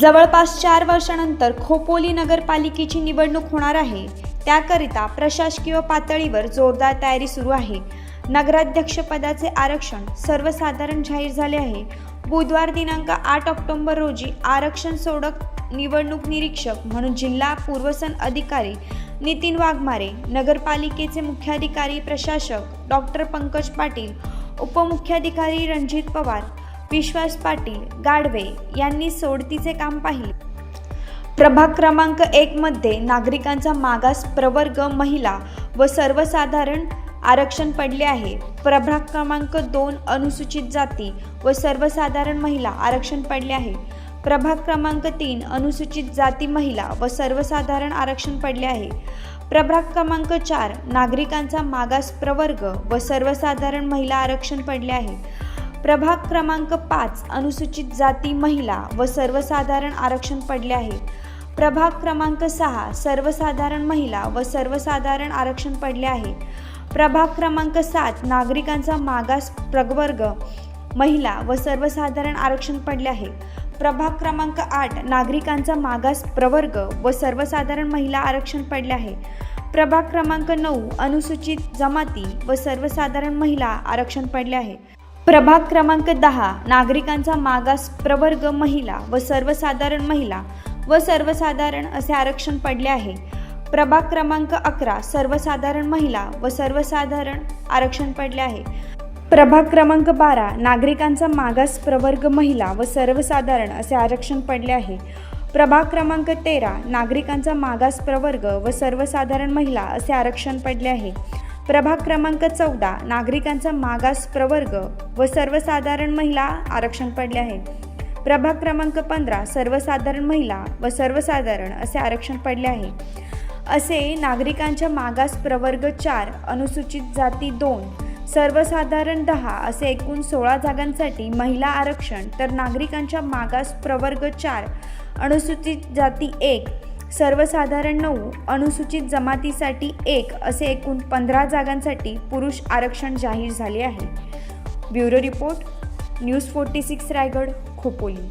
जवळपास चार वर्षानंतर खोपोली नगरपालिकेची निवडणूक होणार आहे. त्याकरिता प्रशासकीय पातळीवर जोरदार तयारी सुरू आहे. नगराध्यक्षपदाचे आरक्षण सर्वसाधारण जाहीर झाले आहे. बुधवार दिनांक आठ ऑक्टोबर रोजी आरक्षण सोडक निवडणूक निरीक्षक म्हणून जिल्हा पूर्वसन अधिकारी नितीन वाघमारे नगरपालिकेचे मुख्याधिकारी प्रशासक डॉक्टर पंकज पाटील उपमुख्याधिकारी रणजित पवार विश्वास पाटील गाडवे यांनी सोडतीचे काम पाहिले. प्रभाग क्रमांक एक मध्ये नागरिकांचा मागास प्रवर्ग महिला व सर्वसाधारण आरक्षण पडले आहे. प्रभाग क्रमांक दोन अनुसूचित जाती व सर्वसाधारण महिला आरक्षण पडले आहे. प्रभाग क्रमांक तीन अनुसूचित जाती महिला व सर्वसाधारण आरक्षण पडले आहे. प्रभाग क्रमांक चार नागरिकांचा मागास प्रवर्ग व सर्वसाधारण महिला आरक्षण पडले आहे. प्रभाग क्रमांक पाच अनुसूचित जाती महिला व सर्वसाधारण आरक्षण पडले आहे. प्रभाग क्रमांक सहा सर्वसाधारण महिला व सर्वसाधारण आरक्षण पडले आहे. प्रभाग क्रमांक सात नागरिकांचा मागास प्रवर्ग महिला व सर्वसाधारण आरक्षण पडले आहे. प्रभाग क्रमांक आठ नागरिकांचा मागास प्रवर्ग व सर्वसाधारण महिला आरक्षण पडले आहे. प्रभाग क्रमांक नऊ अनुसूचित जमाती व सर्वसाधारण महिला आरक्षण पडले आहे. प्रभाग क्रमांक दहा नागरिकांचा मागास प्रवर्ग महिला व सर्वसाधारण महिला व सर्वसाधारण असे आरक्षण पडले आहे. प्रभाग क्रमांक अकरा सर्वसाधारण महिला व सर्वसाधारण आरक्षण पडले आहे. प्रभाग क्रमांक बारा नागरिकांचा मागास प्रवर्ग महिला व सर्वसाधारण असे आरक्षण पडले आहे. प्रभाग क्रमांक तेरा नागरिकांचा मागास प्रवर्ग व सर्वसाधारण महिला असे आरक्षण पडले आहे. प्रभाग क्रमांक चौदा नागरिकांचा मागास प्रवर्ग व सर्वसाधारण महिला आरक्षण पडले आहे. प्रभाग क्रमांक पंधरा सर्वसाधारण महिला व सर्वसाधारण असे आरक्षण पडले आहे. असे नागरिकांच्या मागास प्रवर्ग चार अनुसूचित जाती दोन सर्वसाधारण दहा असे एकूण सोळा जागांसाठी महिला आरक्षण तर नागरिकांच्या मागास प्रवर्ग चार अनुसूचित जाती एक सर्वसाधारण नऊ अनुसूचित जमातीसाठी एक असे एकूण पंधरा जागांसाठी पुरुष आरक्षण जाहीर झाले आहे. Bureau report news forty six Raigad Khopoli.